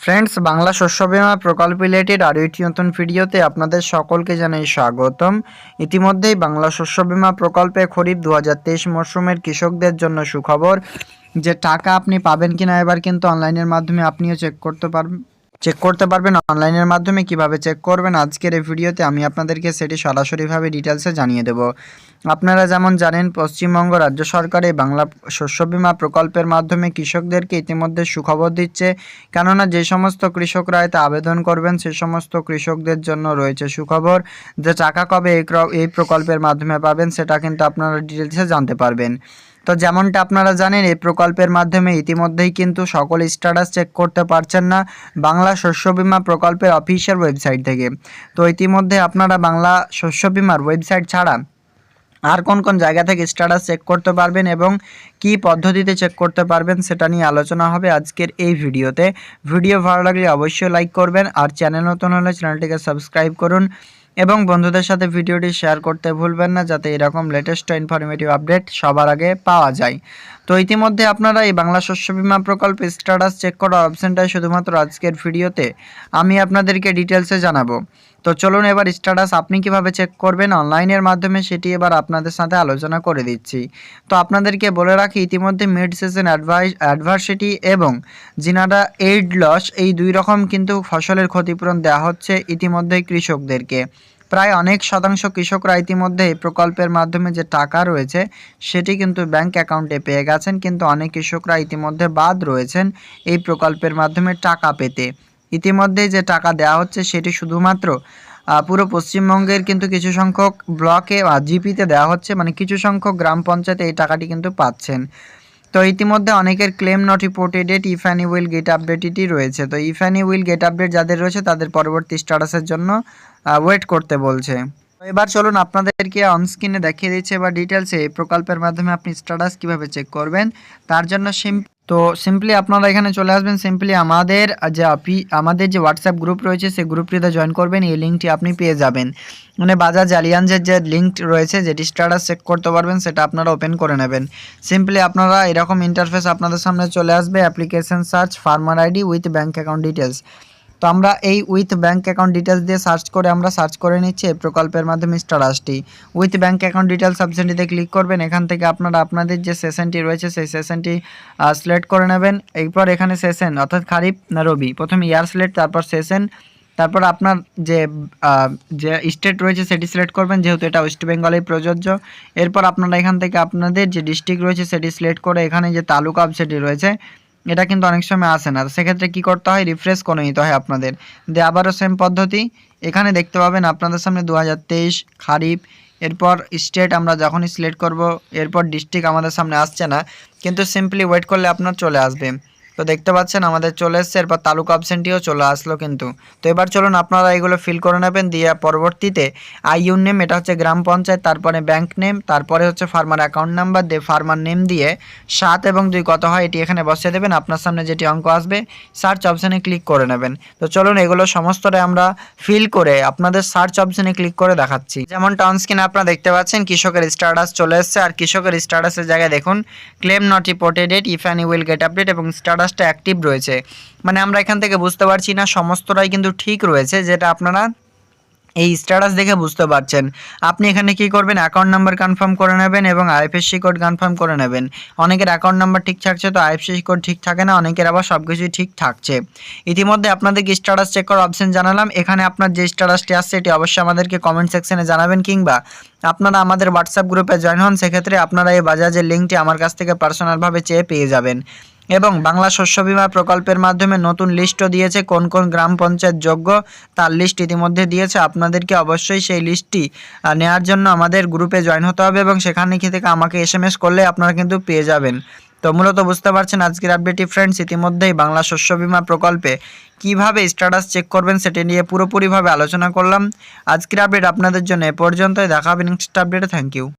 Friends Bangla শস্য বীমা প্রকল্প রিলেটেড আরও একটি নতুন ভিডিওতে আপনাদের সকলকে জানাই স্বাগতম। ইতিমধ্যেই বাংলা শস্য বীমা প্রকল্পে খরিফ দু হাজার তেইশ মরশুমের কৃষকদের জন্য সুখবর যে টাকা আপনি পাবেন কিনা, এবার কিন্তু অনলাইনের মাধ্যমে আপনিও চেক করতে পারবেন চেক করতে পারবেন। অনলাইনের মাধ্যমে কীভাবে চেক করবেন, আজকের এই ভিডিওতে আমি আপনাদেরকে সেটি সরাসরিভাবে ডিটেলসে জানিয়ে দেব। আপনারা যেমন জানেন, পশ্চিমবঙ্গ রাজ্য সরকার এই বাংলা শস্য বিমা প্রকল্পের মাধ্যমে কৃষকদেরকে ইতিমধ্যে সুখবর দিচ্ছে। কেননা, যে সমস্ত কৃষকরা এতে আবেদন করবেন, সে সমস্ত কৃষকদের জন্য রয়েছে সুখবর যে টাকা কবে এই প্রকল্পের মাধ্যমে পাবেন, সেটা কিন্তু আপনারা ডিটেলসে জানতে পারবেন। তো যেমনটা আপনারা জানেন, এই প্রকল্পের মাধ্যমে ইতিমধ্যেই কিন্তু সকল স্ট্যাটাস চেক করতে পারছেন না বাংলা শস্য বিমা প্রকল্পের অফিসিয়াল ওয়েবসাইট থেকে। তো ইতিমধ্যে আপনারা বাংলা শস্য বিমার ওয়েবসাইট ছাড়া আর কোন কোন জায়গা থেকে স্ট্যাটাস চেক করতে পারবেন এবং কি পদ্ধতিতে চেক করতে পারবেন সেটা নিয়ে আলোচনা হবে আজকের এই ভিডিওতে। ভিডিও ভালো লাগলে অবশ্যই লাইক করবেন আর চ্যানেল নতুন হলে চ্যানেলটিকে সাবস্ক্রাইব করুন এবং বন্ধুদের সাথে ভিডিওটি শেয়ার করতে ভুলবেন না যাতে এরকম লেটেস্ট ইনফরমেটিভ আপডেট সবার আগে পাওয়া যায়। তো ইতিমধ্যে আপনারা এই বাংলা শস্য বীমা প্রকল্প স্ট্যাটাস চেক করার অপশানটাই শুধুমাত্র আজকের ভিডিওতে আমি আপনাদেরকে ডিটেলসে জানাব। তো চলুন এবার স্ট্যাটাস আপনি কীভাবে চেক করবেন অনলাইনের মাধ্যমে সেটি এবার আপনাদের সাথে আলোচনা করে দিচ্ছি। তো আপনাদেরকে বলে রাখি, ইতিমধ্যে মিড সিজন অ্যাডভাইস অ্যাডভার্সিটি এবং জিনাডা এইড লস এই দুই রকম কিন্তু ফসলের ক্ষতিপূরণ দেওয়া হচ্ছে ইতিমধ্যেই কৃষকদেরকে। প্রায় অনেক শতাংশ কৃষকরা ইতিমধ্যে এই প্রকল্পের মাধ্যমে যে টাকা রয়েছে, সেটি কিন্তু ব্যাংক অ্যাকাউন্টে পেয়ে গেছেন, কিন্তু অনেক কৃষকরা ইতিমধ্যে বাদ রয়েছেন এই প্রকল্পের মাধ্যমে টাকা পেতে। ইতিমধ্যে যে টাকা দেওয়া হচ্ছে, সেটি শুধুমাত্র পুরো পশ্চিমবঙ্গের কিন্তু কিছু সংখ্যক ব্লকে বা জিপিতে দেওয়া হচ্ছে মানে কিছু সংখ্যক গ্রাম পঞ্চায়েতে এই টাকাটি কিন্তু পাচ্ছেন। তো ইতিমধ্যে অনেকের claim not reported yet if any will get আপডেটটি রয়েছে। তো if any will get update যাদের রয়েছে, তাদের পরবর্তী স্ট্যাটাসের জন্য ওয়েট করতে বলছে। এবার চলুন আপনাদেরকে অনস্ক্রিনে দেখিয়ে দিচ্ছে। বা ডিটেলসে এই প্রকল্পের মাধ্যমে আপনি স্ট্যাটাস কীভাবে চেক করবেন, তার জন্য সিম তো সিম্পলি আপনারা এখানে চলে আসবেন সিম্পলি আমাদের যে আপি আমাদের যে হোয়াটসঅ্যাপ গ্রুপ রয়েছে, সেই গ্রুপটিতে জয়েন করবেন, এই লিঙ্কটি আপনি পেয়ে যাবেন। মানে বাজাজ জালিয়ানজের যে লিঙ্ক রয়েছে, যেটি স্ট্যাটাস চেক করতে পারবেন, সেটা আপনারা ওপেন করে নেবেন। সিম্পলি আপনারা এরকম ইন্টারফেস আপনাদের সামনে চলে আসবে application search farmer ID with bank account details তো আমরা এই উইথ ব্যাঙ্ক অ্যাকাউন্ট ডিটেলস দিয়ে সার্চ করে আমরা সার্চ করে নিচ্ছি এই প্রকল্পের মাধ্যমে স্টারাসটি উইথ ব্যাঙ্ক অ্যাকাউন্ট ডিটেলস অপশনটিতে ক্লিক করবেন, এখান থেকে আপনারা আপনাদের যে সেশনটি রয়েছে সেই সেশনটি সিলেক্ট করে নেবেন। এরপর এখানে সেশন অর্থাৎ খারিফ রবি। প্রথমে ইয়ার সিলেক্ট, তারপর সেশন, তারপর আপনার যে যে স্টেট রয়েছে সেটি সিলেক্ট করবেন, যেহেতু এটা ওয়েস্ট বেঙ্গলেই প্রযোজ্য। এরপর আপনারা এখান থেকে আপনাদের যে ডিস্ট্রিক্ট রয়েছে সেটি সিলেক্ট করে এখানে যে তালুকা সেটি রয়েছে এটা কিন্তু অনেক সময় আসে না। সেক্ষেত্রে কী করতে হয়? রিফ্রেশ করে নিতে হয় আপনাদের। দিয়ে আবারও সেম পদ্ধতি। এখানে দেখতে পাবেন আপনাদের সামনে দু হাজার তেইশ খারিফ। এরপর স্টেট আমরা যখনই সিলেক্ট করব, এরপর ডিস্ট্রিক্ট আমাদের সামনে আসছে না। কিন্তু সিম্পলি ওয়েট করলে আপনার চলে আসবে। তো দেখতে পাচ্ছেন, আমাদের চলে এসছে। এরপর তালুকা অপশানটিও চলে আসলো কিন্তু। তো এবার চলুন আপনারা এগুলো ফিল করে নেবেন, দিয়ে পরবর্তীতে আইউন নেম এটা হচ্ছে গ্রাম পঞ্চায়েত, তারপরে ব্যাংক নেম তারপরে হচ্ছে ফার্মার অ্যাকাউন্ট নাম্বার দিয়ে ফার্মার নেম দিয়ে সাত এবং দুই কত হয়, এটি এখানে বসিয়ে দেবেন। আপনার সামনে যেটি অঙ্ক আসবে সার্চ অপশানে ক্লিক করে নেবেন। তো চলুন এগুলো সমস্তটাই আমরা ফিল করে আপনাদের সার্চ অপশানে ক্লিক করে দেখাচ্ছি। যেমন টাউন স্ক্রিনে আপনারা দেখতে পাচ্ছেন, কৃষকের স্ট্যাটাস চলে এসছে। আর কৃষকের স্ট্যাটাসের জায়গায় দেখুন claim not reported if any will get update এবং স্ট্যাটাসটা অ্যাক্টিভ রয়েছে। মানে আমরা এখান থেকে বুঝতে পারছি না, সমস্তটাই কিন্তু ঠিক রয়েছে, যেটা আপনারা এই স্ট্যাটাস দেখে বুঝতে পারছেন। আপনি এখানে কি করবেন? অ্যাকাউন্ট নাম্বার কনফার্ম করে নেবেন এবং আইএফএসসি কোড কনফার্ম করে নেবেন। অনেকের অ্যাকাউন্ট নাম্বার ঠিক থাকছে তো আইএফএসসি কোড ঠিক থাকে না, অনেকের আবার সব কিছুই ঠিক থাকছে। ইতিমধ্যে আপনাদেরকে স্ট্যাটাস চেক করার অপশন জানালাম। এখানে আপনার যে স্ট্যাটাসটি আসছে, এটি অবশ্যই আমাদেরকে কমেন্ট সেকশনে জানাবেন কিংবা আপনারা আমাদের হোয়াটসঅ্যাপ গ্রুপে জয়েন হন, সেক্ষেত্রে আপনারা এই বাজাজের লিঙ্কটি আমার কাছ থেকে পার্সোনালভাবে চেয়ে পেয়ে যাবেন। এবং বাংলা শস্য বিমা প্রকল্পের মাধ্যমে নতুন লিস্টও দিয়েছে কোন কোন গ্রাম পঞ্চায়েত যোগ্য। তার লিস্ট ইতিমধ্যে দিয়েছে। আপনাদেরকে অবশ্যই সেই লিস্টটি নেওয়ার জন্য আমাদের গ্রুপে জয়েন হতে হবে এবং সেখানে কি থেকে আমাকে এস করলে আপনারা কিন্তু পেয়ে যাবেন। তো মূলত বুঝতে পারছেন আজকের আপডেটটি ফ্রেন্ডস ইতিমধ্যেই বাংলা শস্য বিমা প্রকল্পে কীভাবে স্ট্যাটাস চেক করবেন সেটি নিয়ে পুরোপুরিভাবে আলোচনা করলাম। আজকের আপডেট আপনাদের জন্য এ পর্যন্তই। দেখা হবে নেক্সট আপডেটে থ্যাংক ইউ